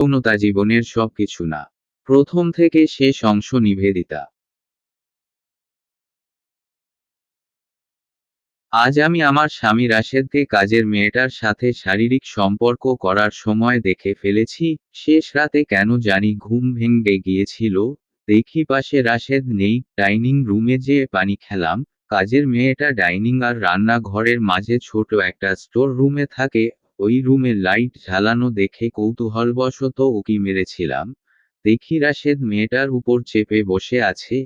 যৌনতা জীবনের সবকিছু না। প্রথম থেকে শেষ অংশ নিবেদিতা। আজ আমি আমার স্বামী রাশেদকে কাজের মেয়েটার সাথে শারীরিক সম্পর্ক করার সময় দেখে ফেলেছি শেষ রাতে কেন জানি ঘুম ভেঙে গিয়েছিল, দেখি পাশে রাশেদ নেই, ডাইনিং রুমে যেয়ে পানি খেলাম, কাজের মেয়েটা ডাইনিং আর রান্নাঘরের মাঝে ছোট একটা স্টোর রুমে থাকে ওই রুমে লাইট ঝালানো দেখে কৌতূহলবশত উকি মেরেছিলাম। দেখি রাশেদ মেয়েটার উপর চেপে বসে আছে।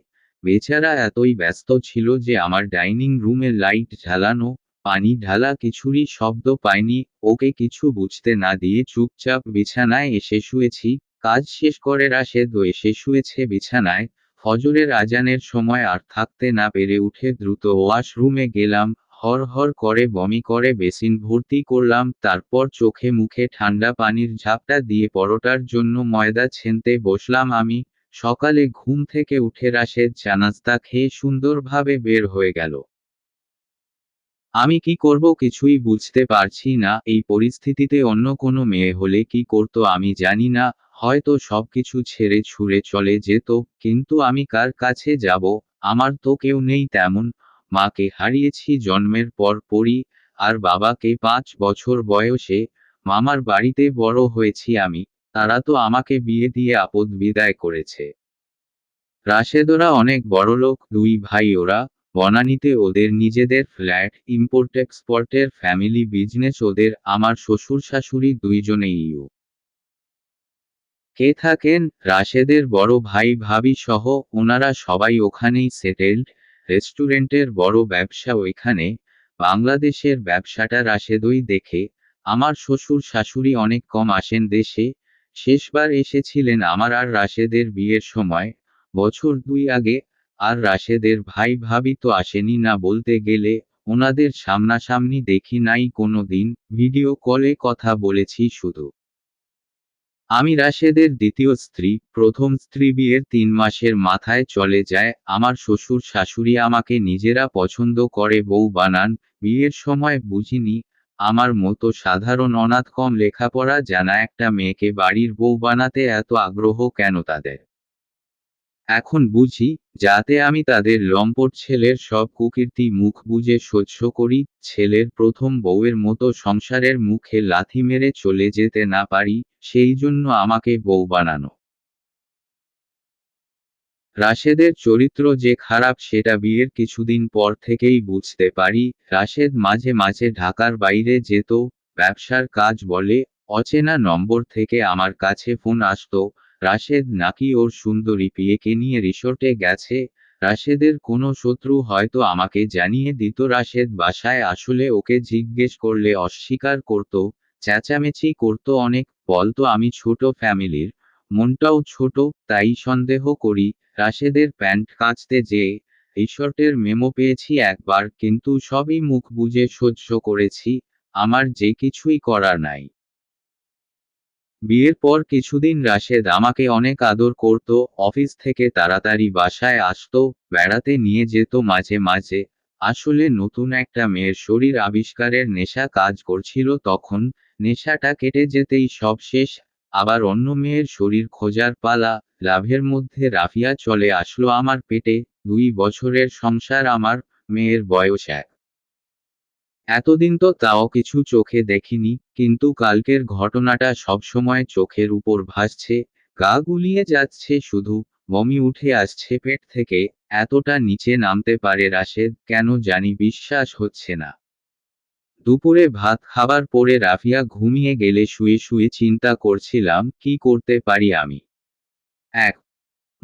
বেচারা এতই ব্যস্ত ছিল যে আমার ডাইনিং রুমে লাইট ঝালানো পানি ঢালা কিছুরই শব্দ পাইনি ওকে কিছু বুঝতে না দিয়ে চুপচাপ বিছানায় এসে শুয়েছি। কাজ শেষ করে রাশেদও এসে শুয়েছে বিছানায়। ফজরের আজানের সময় আর থাকতে না পেরে উঠে দ্রুত ওয়াশরুমে গেলাম। হর হর করে বমি করে বেসিন ভর্তি করলাম, তারপর চোখে মুখে ঠান্ডা পানির ঝাপটা দিয়ে পরোটার জন্য ময়দা ছেনতে বসলাম আমি, সকালে ঘুম থেকে উঠে রাশেদ চানাস্তা খেয়ে সুন্দরভাবে বের হয়ে গেল। আমি কি করব কিছুই বুঝতে পারছি না, এই পরিস্থিতিতে অন্য কোনো মেয়ে হলে কি করতো আমি জানি না, হয়তো সবকিছু ছেড়ে ছুড়ে চলে যেত, কিন্তু আমি কার কাছে যাব, আমার তো কেউ নেই তেমন মাকে হারিয়েছি জন্মের পর পরই, আর বাবাকে পাঁচ বছর বয়সে, মামার বাড়িতে বড় হয়েছি আমি, তারা তো আমাকে বিয়ে দিয়ে আপদ বিদায় করেছে। রাশেদরা অনেক বড়লোক, দুই ভাই ওরা, বনানীতে ওদের নিজেদের ফ্ল্যাট, ইম্পোর্ট এক্সপোর্টের ফ্যামিলি বিজনেস, ওদের আমার শ্বশুর শাশুড়ি দুইজনেই ইউ। কে থাকেন? রাশেদের বড় ভাই ভাবি সহ ওনারা সবাই ওখানেই সেটেলড রেস্টুরেন্টের বড় ব্যবসা ওইখানে, বাংলাদেশের ব্যবসাটা রাশেদই দেখে, আমার শ্বশুর শাশুড়ি অনেক কম আসেন দেশে, শেষবার এসেছিলেন আমার আর রাশেদের বিয়ের সময়, বছর দুই আগে, আর রাশেদের ভাই ভাবি তো আসেনি না বলতে গেলে, ওনাদের সামনাসামনি দেখি নাই কোনো দিন, ভিডিও কলে কথা বলেছি শুধু। আমি রাশেদের দ্বিতীয় স্ত্রী, প্রথম স্ত্রী বিয়ের তিন মাসের মাথায় চলে যায়, আমার শ্বশুর শাশুড়ি আমাকে নিজেরা পছন্দ করে বউ বানান, বিয়ের সময় বুঝিনি, আমার মতো সাধারণ অনাথ কম লেখাপড়া জানা একটা মেয়েকে বাড়ির বউ বানাতে এত আগ্রহ কেন তাদের? এখন বুঝি, যাতে আমি তাদের লম্পট ছেলের সব কুকীর্তি মুখ বুঝে সহ্য করি, ছেলের প্রথম বউয়ের মতো সংসারের মুখে লাথি মেরে চলে যেতে না পারি, সেই জন্য আমাকে বউ বানানো। রাশেদের চরিত্র যে খারাপ সেটা বিয়ের কিছুদিন পর থেকেই বুঝতে পারি, রাশেদ মাঝে মাঝে ঢাকার বাইরে যেত, ব্যবসার কাজ বলে, অচেনা নম্বর থেকে আমার কাছে ফোন আসতো রাশেদ নাকি ওর সুন্দরী পিয়েকে নিয়ে রিসোর্টে গেছে? রাশেদের কোনো শত্রু হয়তো আমাকে জানিয়ে দিত, রাশেদ বাসায় আসলে ওকে জিজ্ঞেস করলে অস্বীকার করত, চেঁচামেচি করত অনেক, বলতো আমি ছোট ফ্যামিলির, মনটাও ছোট, তাই সন্দেহ করি, রাশেদের প্যান্ট কাচতে যেয়ে রিসর্টের মেমো পেয়েছি একবার, কিন্তু সবই মুখ বুঝে সহ্য করেছি, আমার যে কিছুই করার নাই। বিয়ের পর কিছুদিন রাশেদ আমাকে অনেক আদর করত, অফিস থেকে তাড়াতাড়ি বাসায় আসতো, বেড়াতে নিয়ে যেত মাঝে মাঝে। আসলে নতুন একটা মেয়ের শরীর আবিষ্কারের নেশা কাজ করছিল তখন, নেশাটা কেটে যেতেই সব শেষ। আবার অন্য মেয়ের শরীর খোঁজার পালা, লাভের মধ্যে রাফিয়া চলে আসলো আমার পেটে। দুই বছরের সংসার আমার, মেয়ের বয়স এক। এতদিন তো তাও কিছু চোখে দেখিনি, কিন্তু কালকের ঘটনাটা সবসময় চোখের উপর ভাসছে, গা গুলিয়ে যাচ্ছে শুধু, বমি উঠে আসছে পেট থেকে, এতটা নিচে নামতে পারে রাশেদ, কেন জানি বিশ্বাস হচ্ছে না। দুপুরে ভাত খাবার পরে রাফিয়া ঘুমিয়ে গেলে শুয়ে শুয়ে চিন্তা করছিলাম, কি করতে পারি আমি? এক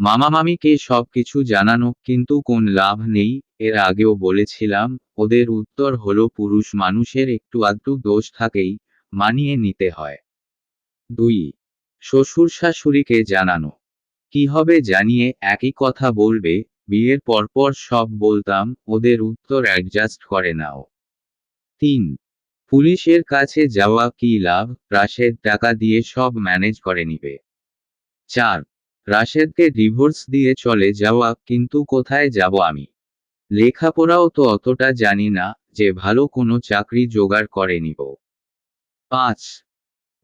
মামা মামিকে সব কিছু জানানো, কিন্তু কোন লাভ নেই, এর আগেও বলেছিলাম, ওদের উত্তর হলো পুরুষ মানুষের একটু আধটু দোষ থাকেই, মানিয়ে নিতে হয়। দুই শ্বশুর শাশুড়িকে জানানো। কি হবে জানিয়ে একই কথা বলবে, বিয়ের পরপর সব বলতাম, ওদের উত্তর অ্যাডজাস্ট করে নাও। তিন, পুলিশের কাছে যাওয়া কি লাভ, রাশেদ টাকা দিয়ে সব ম্যানেজ করে নিবে। চার রাশেদকে ডিভোর্স দিয়ে চলে যাওয়া, কিন্তু কোথায় যাব আমি? লেখাপড়াও তো অতটা জানি না, যে ভালো কোনো চাকরি জোগাড় করে নিব। পাঁচ।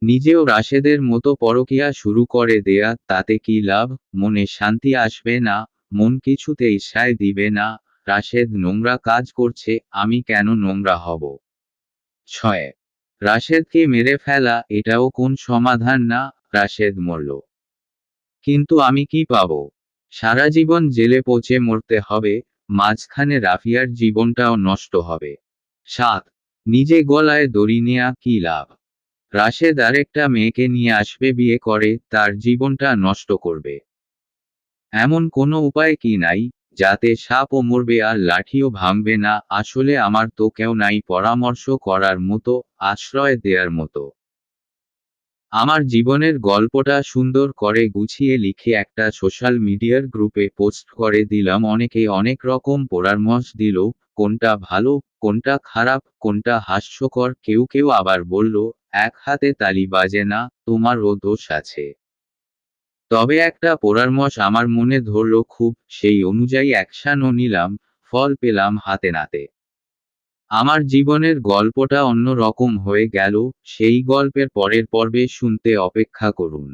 নিজেও রাশেদের মতো পরকিয়া শুরু করে দেয়া, তাতে কি লাভ? মনে শান্তি আসবে না, মন কিছুতেই সায় দিবে না, রাশেদ নোংরা কাজ করছে, আমি কেন নোংরা হব? ছয়। রাশেদকে মেরে ফেলা, এটাও কোন সমাধান না? রাশেদ মরল। কিন্তু আমি কি পাব? সারা জীবন জেলে পচে মরতে হবে, মাঝখানে রাফিয়ার জীবনটাও নষ্ট হবে। সাত, নিজে গলায় দড়ি নেয়া কি লাভ? রাশেদ আরেকটা মেয়েকে নিয়ে আসবে বিয়ে করে, তার জীবনটা নষ্ট করবে। এমন কোনো উপায় কি নাই, যাতে সাপও মরবে আর লাঠিও ভাঙবে না, আসলে আমার তো কেউ নাই পরামর্শ করার মতো, আশ্রয় দেওয়ার মতো। আমার জীবনের গল্পটা সুন্দর করে গুছিয়ে লিখে একটা সোশ্যাল মিডিয়ার গ্রুপে পোস্ট করে দিলাম। অনেকে অনেক রকম পরামর্শ দিল, কোনটা ভালো, কোনটা খারাপ, কোনটা হাস্যকর, কেউ কেউ আবার বলল, এক হাতে তালি বাজে না, তোমারও দোষ আছে। তবে একটা পরামর্শ আমার মনে ধরল খুব, সেই অনুযায়ী অ্যাকশানও নিলাম, ফল পেলাম হাতে নাতে। আমার জীবনের গল্পটা অন্য রকম হয়ে গেল, সেই গল্পের পরের পর্বে শুনতে অপেক্ষা করুন।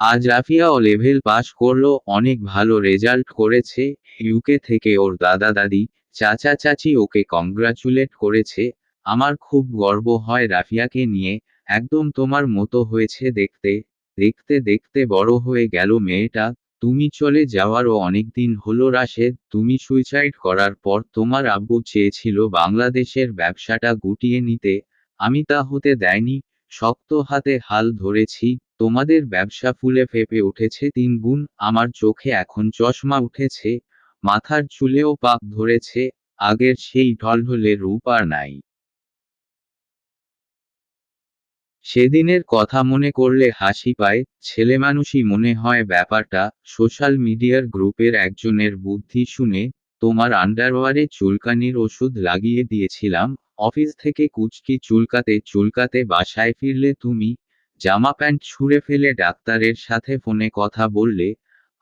আজ রাফিয়া ও লেভেল পাশ করল, অনেক ভালো রেজাল্ট করেছে ইউকে থেকে ওর দাদা দাদি, চাচা চাচি ওকে কংগ্রাচুলেট করেছে, আমার খুব গর্ব হয় রাফিয়াকে নিয়ে, একদম তোমার মতো হয়েছে দেখতে দেখতে দেখতে বড় হয়ে গেল মেয়েটা তুমি চলে যাওয়ারও অনেকদিন হলো রাশেদ, তুমি সুইসাইড করার পর তোমার আব্বু চেয়েছিল বাংলাদেশের ব্যবসাটা গুটিয়ে নিতে, আমি তা হতে দেয়নি, শক্ত হাতে হাল ধরেছি, তোমাদের ব্যবসা ফুলে ফেপে উঠেছে তিন গুণ, আমার চোখে এখন চশমা উঠেছে, মাথার চুলেও পাক ধরেছে, আগের সেই ঢলঢলে রূপ আর নাই। সেদিনের কথা মনে করলে হাসি পায় ছেলেমানুষই মনে হয় ব্যাপারটা, সোশ্যাল মিডিয়ার গ্রুপের একজনের বুদ্ধি শুনে, তোমার আন্ডারওয়ারে চুলকানির ওষুধ লাগিয়ে দিয়েছিলাম, অফিস থেকে কুচকি চুলকাতে চুলকাতে বাসায় ফিরলে তুমি, জামা প্যান্ট ছুঁড়ে ফেলে ডাক্তারের সাথে ফোনে কথা বললে,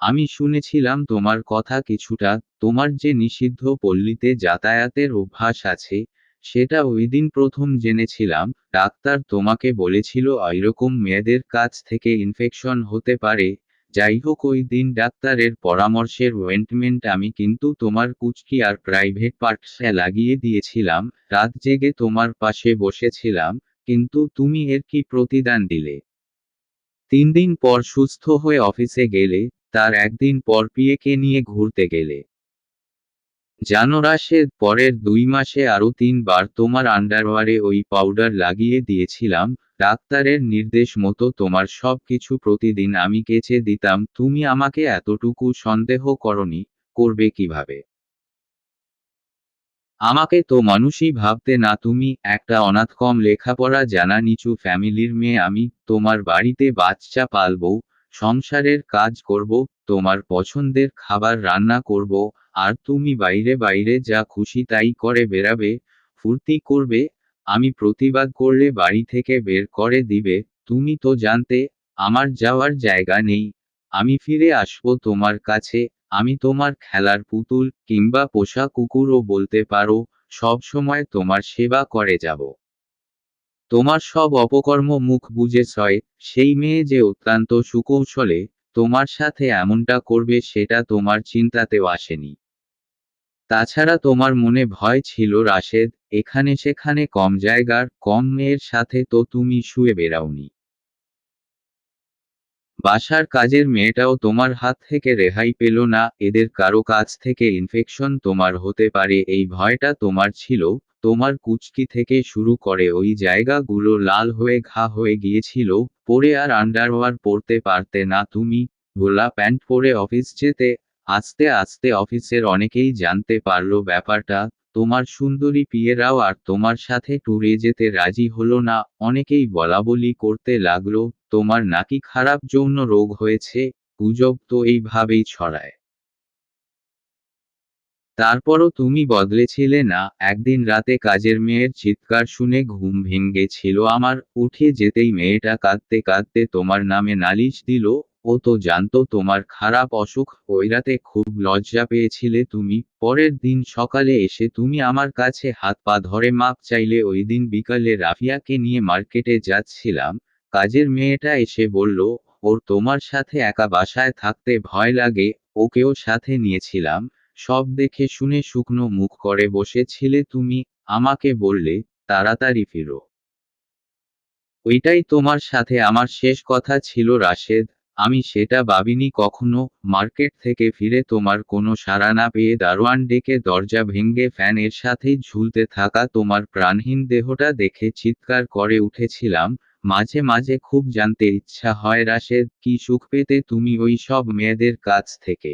আমি শুনেছিলাম তোমার কথা কিছুটা, তোমার যে নিষিদ্ধ পল্লীতে যাতায়াতের অভ্যাস আছে সেটা ওই দিন প্রথম জেনেছিলাম, ডাক্তার তোমাকে বলেছিল ওইরকম মেয়েদের কাছ থেকে ইনফেকশন হতে পারে যাই হোক ওই দিন ডাক্তারের পরামর্শের ওয়েন্টমেন্ট আমি কিন্তু তোমার কুচকি আর প্রাইভেট পার্টসে লাগিয়ে দিয়েছিলাম, রাত জেগে তোমার পাশে বসেছিলাম, কিন্তু তুমি এর কি প্রতিদান দিলে? তিন দিন পর সুস্থ হয়ে অফিসে গেলে, তার একদিন পর পিয়েকে নিয়ে ঘুরতে গেলে। জানো রাশেদ পরের দুই মাসে আরও তিনবার তোমার আন্ডারওয়ারে ওই পাউডার লাগিয়ে দিয়েছিলাম, ডাক্তারের নির্দেশ মতো তোমার সব কিছু প্রতিদিন আমি কেচে দিতাম, তুমি আমাকে এতটুকু সন্দেহ করনি, করবে কীভাবে? আমাকে তো মানুষই ভাবতে না, তুমি একটা অনাথ কম লেখাপড়া জানা নিচু ফ্যামিলির মেয়ে, আমি তোমার বাড়িতে বাচ্চা পালবো সংসারের কাজ করব, তোমার পছন্দের খাবার রান্না করব, আর তুমি বাইরে বাইরে যা খুশি তাই করে বেরাবে ফুর্তি করবে, আমি প্রতিবাদ করলে বাড়ি থেকে বের করে দিবে, তুমি তো জানতে, আমার যাওয়ার জায়গা নেই, আমি ফিরে আসব তোমার কাছে, আমি তোমার খেলার পুতুল কিংবা পোষা কুকুরও বলতে পারো সব সময় তোমার সেবা করে যাব। তোমার সব অপকর্ম মুখ বুঝে ছয়, সেই মেয়ে যে অত্যন্ত সুকৌশলে তোমার সাথে এমনটা করবে সেটা তোমার চিন্তাতেও আসেনি। তাছাড়া তোমার মনে ভয় ছিল রাশেদ, এখানে সেখানে কম জায়গার, কম মেয়ের সাথে তো তুমি শুয়ে বেরাওনি বাসার কাজের মেয়েটাও তোমার হাত থেকে রেহাই পেল না, এদের কারও কাছ থেকে ইনফেকশন তোমার হতে পারে, এই ভয়টা তোমার ছিল, তোমার কুচকি থেকে শুরু করে ওই জায়গাগুলো লাল হয়ে ঘা হয়ে গিয়েছিল, পরে আর আন্ডারওয়ার পরতে পারতে না তুমি, গোলা প্যান্ট পরে অফিস যেতে, আস্তে আস্তে অফিসের অনেকেই জানতে পারল ব্যাপারটা তোমার সুন্দরী পিয়েরাও আর তোমার সাথে ট্যুরে যেতে রাজি হলো না, অনেকেই বলাবলি করতে লাগল, তোমার নাকি খারাপ যৌন রোগ হয়েছে, গুজব তো এইভাবেই ছড়ায়। তারপরও তুমি বদলেছিলে না, একদিন রাতে কাজের মেয়ের চিৎকার শুনে ঘুম ভেঙেছিল আমার, উঠে যেতেই মেয়েটা কাঁদতে কাঁদতে তোমার নামে নালিশ দিল ও তো জানতো তোমার খারাপ অসুখ ওই রাতে খুব লজ্জা পেয়েছিলে তুমি, পরের দিন সকালে এসে তুমি আমার কাছে হাত পা ধরে মাপ চাইলে ওই দিন বিকালে রাফিয়াকে নিয়ে মার্কেটে যাচ্ছিলাম, কাজের মেয়েটা এসে বলল, ওর তোমার সাথে একা বাসায় থাকতে ভয় লাগে, ওকেও সাথে নিয়েছিলাম, সব দেখে শুনে শুকনো মুখ করে বসেছিলে তুমি, আমাকে বললে, তাড়াতাড়ি ফিরো। ওইটাই তোমার সাথে আমার শেষ কথা ছিল রাশেদ আমি সেটা ভাবিনি কখনো, মার্কেট থেকে ফিরে তোমার কোনো সাড়া না পেয়ে দারোয়ান ডেকে দরজা ভেঙ্গে ফ্যানের সাথেই ঝুলতে থাকা তোমার প্রাণহীন দেহটা দেখে চিৎকার করে উঠেছিলাম, মাঝে মাঝে খুব জানতে ইচ্ছা হয় রাশেদ, কি সুখ পেতে তুমি ওই সব মেয়েদের কাছ থেকে?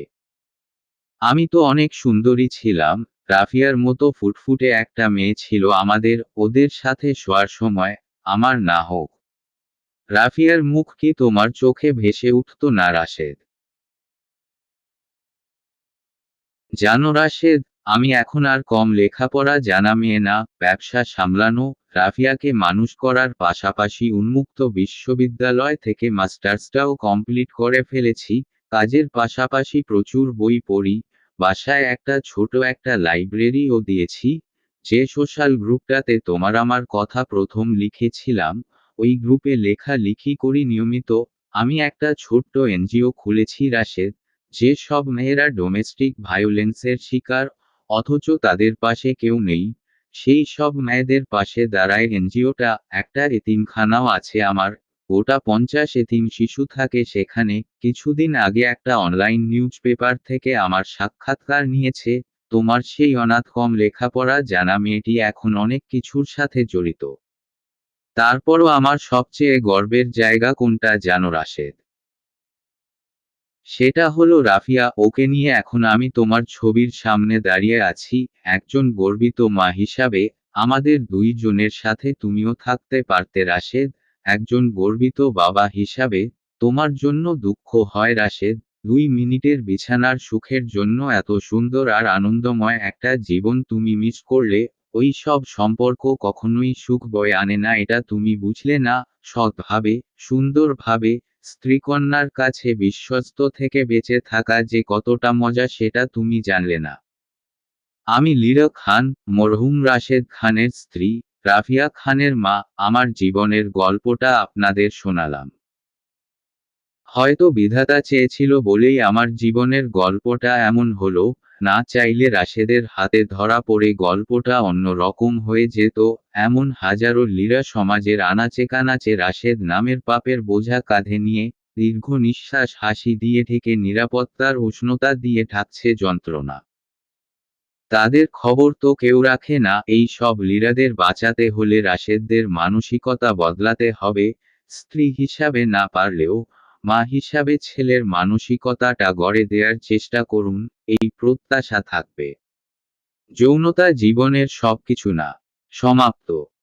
আমি তো অনেক সুন্দরী ছিলাম, রাফিয়ার মতো ফুটফুটে একটা মেয়ে ছিল আমাদের, ওদের সাথে শোয়ার সময়, আমার না হোক। রাফিয়ার মুখ কি তোমার চোখে ভেসে উঠত না রাশেদ? জানো রাশেদ, আমি এখন আর কম লেখাপড়া জানা মেয়ে না, ব্যবসা সামলানো, রাফিয়াকে মানুষ করার পাশাপাশি উন্মুক্ত বিশ্ববিদ্যালয় থেকে মাস্টার্সটাও কমপ্লিট করে ফেলেছি, কাজের পাশাপাশি প্রচুর বই পড়ি, বাসায় একটা ছোট একটা লাইব্রেরিও দিয়েছি, যে সোশ্যাল গ্রুপটাতে তোমার আমার কথা প্রথম লিখেছিলাম ওই গ্রুপে লেখা লিখি করি নিয়মিত, আমি একটা ছোট্ট এনজিও খুলেছি রাশেদ, যে সব মেয়েরা ডোমেস্টিক ভায়োলেন্সের শিকার, অথচ তাদের পাশে কেউ নেই, সেই সব মেয়েদের পাশে দাঁড়ায় এনজিওটা, একটা এতিমখানাও আছে আমার, গোটা পঞ্চাশ এতিম শিশু থাকে সেখানে, কিছুদিন আগে একটা অনলাইন নিউজ পেপার থেকে আমার সাক্ষাৎকার নিয়েছে, তোমার সেই অনাথ কম লেখাপড়া জানা মেয়েটি এখন অনেক কিছুর সাথে জড়িত। তারপরও আমার সবচেয়ে গর্বের জায়গা কোনটা জানো রাশেদ? সেটা হলো রাফিয়া, ওকে নিয়ে এখন আমি তোমার ছবির সামনে দাঁড়িয়ে আছি, একজন গর্বিত মা হিসাবে, আমাদের দুইজনের সাথে তুমিও থাকতে পারতে রাশেদ, একজন গর্বিত বাবা হিসাবে, তোমার জন্য দুঃখ হয় রাশেদ, দুই মিনিটের বিছানার সুখের জন্য এত সুন্দর আর আনন্দময় একটা জীবন তুমি মিস করলে ওই সব সম্পর্ক কখনোই সুখ বয়ে আনে না, এটা তুমি বুঝলে না। সৎভাবে, সুন্দরভাবে, স্ত্রীকন্যার কাছে বিশ্বস্ত থেকে বেঁচে থাকা যে কতটা মজা সেটা তুমি জানলে না। আমি লীরা খান, মরহুম রাশেদ খানের স্ত্রী, রাফিয়া খানের মা, আমার জীবনের গল্পটা আপনাদের শোনালাম। হয়তো বিধাতা চেয়েছিল বলেই আমার জীবনের গল্পটা এমন হলো, না চাইলে রাশেদের হাতে ধরা পড়ে গল্পটা অন্য রকম হয়ে যেত, এমন হাজারো লীরা সমাজের আনাচে কানাচে রাশেদ নামের পাপের বোঝা কাঁধে নিয়ে দীর্ঘ নিঃশ্বাস হাসি দিয়ে ঢেকে নিরাপত্তার উষ্ণতা দিয়ে ঢাকছে যন্ত্রণা। তাদের খবর তো কেউ রাখে না, এই সব লীরাদের বাঁচাতে হলে রাশেদদের মানসিকতা বদলাতে হবে, স্ত্রী হিসাবে না পারলেও মা হিসাবে ছেলের মানসিকতাটা গড়ে দেওয়ার চেষ্টা করুন, এই প্রত্যাশা থাকবে। যৌনতা জীবনের সবকিছু না, সমাপ্ত।